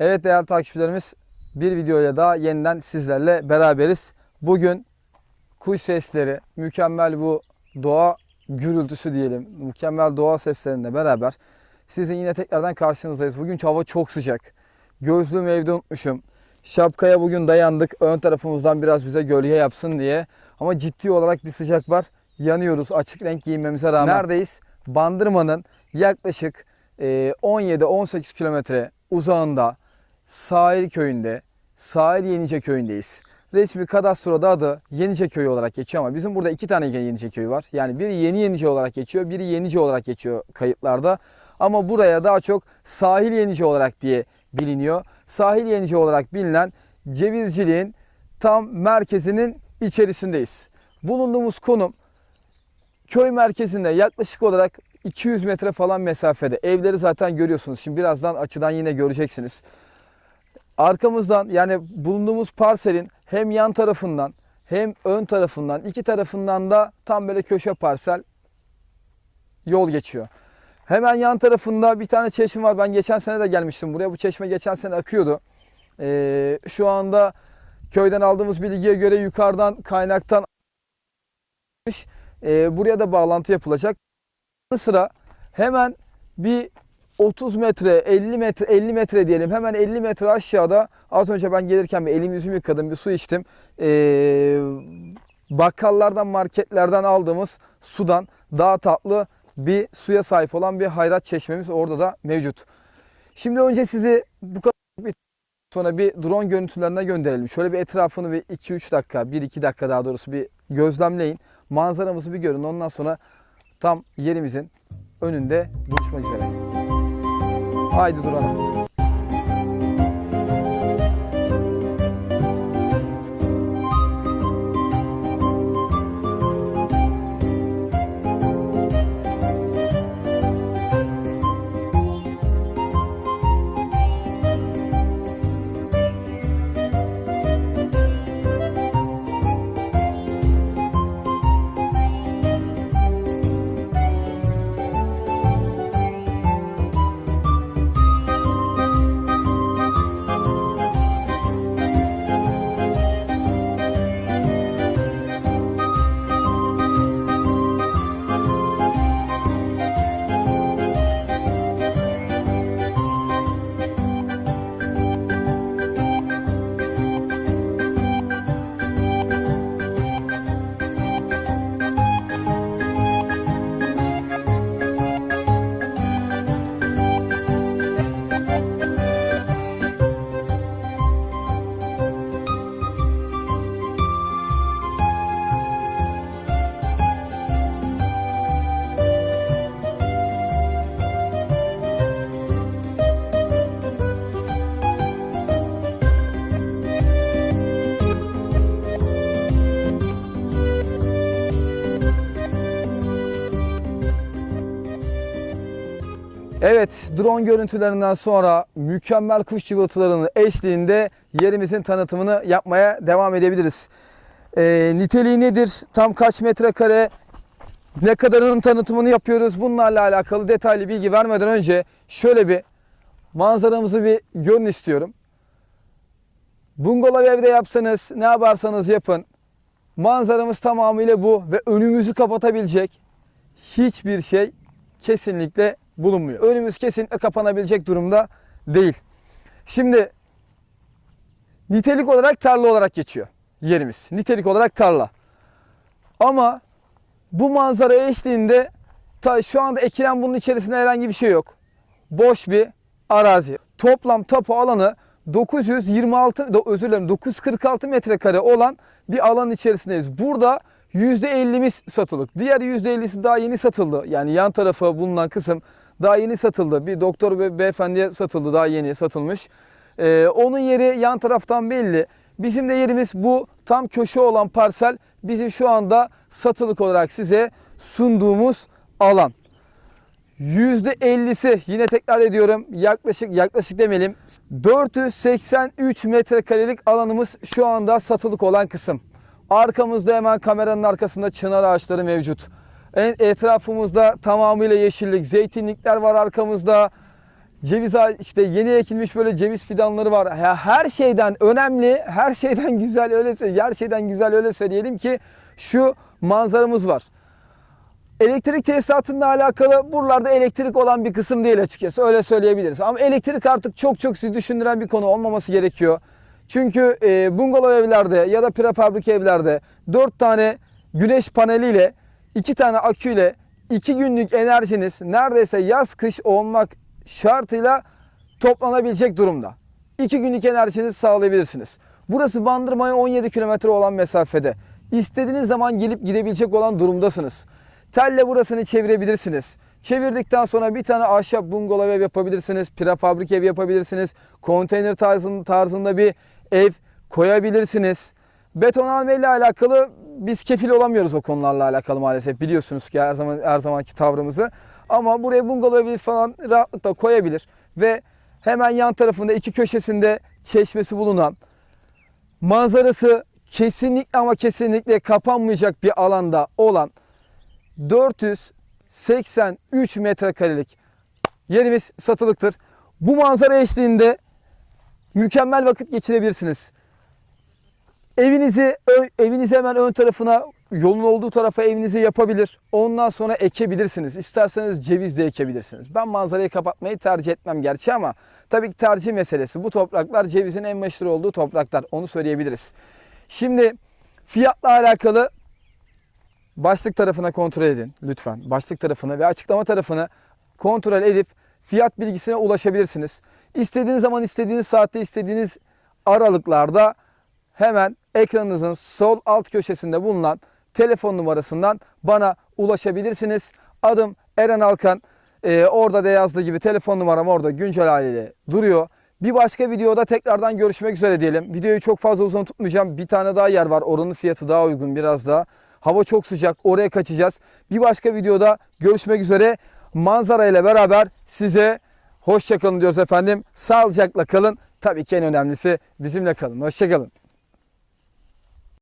Evet değerli takipçilerimiz bir videoyla daha yeniden sizlerle beraberiz. Bugün kuş sesleri, mükemmel bu doğa gürültüsü diyelim, mükemmel doğa seslerinde beraber sizin yine tekrardan karşınızdayız. Bugün hava çok sıcak. Gözlüğümü evde unutmuşum. Şapkaya bugün dayandık. Ön tarafımızdan biraz bize gölge yapsın diye. Ama ciddi olarak bir sıcak var. Yanıyoruz açık renk giyinmemize rağmen. Neredeyiz? Bandırma'nın yaklaşık e, 17-18 kilometre uzağında sahil köyünde, sahil Yenice köyündeyiz. Resmi kadastroda adı Yenice köyü olarak geçiyor ama bizim burada iki tane Yenice köyü var. Yani biri Yeni Yenice olarak geçiyor, biri Yenice olarak geçiyor kayıtlarda. Ama buraya daha çok sahil Yenice olarak diye biliniyor. Sahil Yenice olarak bilinen cevizciliğin tam merkezinin içerisindeyiz. Bulunduğumuz konum köy merkezinde yaklaşık olarak 200 metre falan mesafede. Evleri zaten görüyorsunuz. Şimdi birazdan açıdan yine göreceksiniz. Arkamızdan yani bulunduğumuz parselin hem yan tarafından hem ön tarafından iki tarafından da tam böyle köşe parsel yol geçiyor. Hemen yan tarafında bir tane çeşme var. Ben geçen sene de gelmiştim buraya. Bu çeşme geçen sene akıyordu. Ee, şu anda köyden aldığımız bilgiye göre yukarıdan kaynaktan ee, buraya da bağlantı yapılacak. Sıra hemen bir 30 metre, 50 metre, 50 metre diyelim. Hemen 50 metre aşağıda az önce ben gelirken bir elim yüzümü yıkadım, bir su içtim. Ee, bakkallardan, marketlerden aldığımız sudan daha tatlı bir suya sahip olan bir hayrat çeşmemiz orada da mevcut. Şimdi önce sizi bu kadar bir sonra bir drone görüntülerine gönderelim. Şöyle bir etrafını bir 2-3 dakika, 1-2 dakika daha doğrusu bir gözlemleyin. Manzaramızı bir görün. Ondan sonra tam yerimizin önünde buluşmak üzere. Haydi duralım. Evet, drone görüntülerinden sonra mükemmel kuş cıvıltılarının eşliğinde yerimizin tanıtımını yapmaya devam edebiliriz. Ee, niteliği nedir? Tam kaç metrekare? Ne kadarının tanıtımını yapıyoruz? Bunlarla alakalı detaylı bilgi vermeden önce şöyle bir manzaramızı bir görün istiyorum. Bungalov evde yapsanız, ne yaparsanız yapın. Manzaramız tamamıyla bu ve önümüzü kapatabilecek hiçbir şey kesinlikle bulunmuyor. Önümüz kesinlikle kapanabilecek durumda değil. Şimdi nitelik olarak tarla olarak geçiyor yerimiz. Nitelik olarak tarla. Ama bu manzara eşliğinde ta şu anda ekilen bunun içerisinde herhangi bir şey yok. Boş bir arazi. Toplam tapu alanı 926 do- özür dilerim 946 metrekare olan bir alan içerisindeyiz. Burada %50'miz satılık. Diğer %50'si daha yeni satıldı. Yani yan tarafa bulunan kısım daha yeni satıldı. Bir doktor ve beyefendiye satıldı. Daha yeni satılmış. Ee, onun yeri yan taraftan belli. Bizim de yerimiz bu tam köşe olan parsel. Bizim şu anda satılık olarak size sunduğumuz alan. %50'si yine tekrar ediyorum yaklaşık yaklaşık demeyelim 483 metrekarelik alanımız şu anda satılık olan kısım. Arkamızda hemen kameranın arkasında çınar ağaçları mevcut. En etrafımızda tamamıyla yeşillik, zeytinlikler var arkamızda. ceviz işte yeni ekilmiş böyle ceviz fidanları var. Ya her şeyden önemli, her şeyden güzel öyle her şeyden güzel öyle söyleyelim ki şu manzaramız var. Elektrik tesisatıyla alakalı buralarda elektrik olan bir kısım değil açıkçası öyle söyleyebiliriz. Ama elektrik artık çok çok sizi düşündüren bir konu olmaması gerekiyor. Çünkü e, bungalov evlerde ya da prefabrik evlerde 4 tane güneş paneliyle 2 tane aküyle 2 günlük enerjiniz neredeyse yaz kış olmak şartıyla toplanabilecek durumda. 2 günlük enerjinizi sağlayabilirsiniz. Burası Bandırma'ya 17 kilometre olan mesafede. İstediğiniz zaman gelip gidebilecek olan durumdasınız. Telle burasını çevirebilirsiniz. Çevirdikten sonra bir tane ahşap bungalov ev yapabilirsiniz. Prefabrik ev yapabilirsiniz. Konteyner tarzında, tarzında bir ev koyabilirsiniz. Beton alma ile alakalı biz kefil olamıyoruz o konularla alakalı maalesef. Biliyorsunuz ki her zaman her zamanki tavrımızı. Ama buraya bungalov evi falan rahatlıkla koyabilir ve hemen yan tarafında iki köşesinde çeşmesi bulunan manzarası kesinlikle ama kesinlikle kapanmayacak bir alanda olan 483 metrekarelik yerimiz satılıktır. Bu manzara eşliğinde mükemmel vakit geçirebilirsiniz. Evinizi evinizi hemen ön tarafına yolun olduğu tarafa evinizi yapabilir. Ondan sonra ekebilirsiniz. İsterseniz ceviz de ekebilirsiniz. Ben manzarayı kapatmayı tercih etmem gerçi ama tabii ki tercih meselesi. Bu topraklar cevizin en meşhur olduğu topraklar. Onu söyleyebiliriz. Şimdi fiyatla alakalı başlık tarafına kontrol edin lütfen. Başlık tarafına ve açıklama tarafını kontrol edip fiyat bilgisine ulaşabilirsiniz. İstediğiniz zaman istediğiniz saatte istediğiniz aralıklarda hemen ekranınızın sol alt köşesinde bulunan telefon numarasından bana ulaşabilirsiniz. Adım Eren Alkan. Ee, orada da yazdığı gibi telefon numaram orada güncel haliyle duruyor. Bir başka videoda tekrardan görüşmek üzere diyelim. Videoyu çok fazla uzun tutmayacağım. Bir tane daha yer var. Oranın fiyatı daha uygun biraz daha. Hava çok sıcak. Oraya kaçacağız. Bir başka videoda görüşmek üzere. Manzara ile beraber size hoşçakalın diyoruz efendim. Sağlıcakla kalın. Tabii ki en önemlisi bizimle kalın. Hoşçakalın.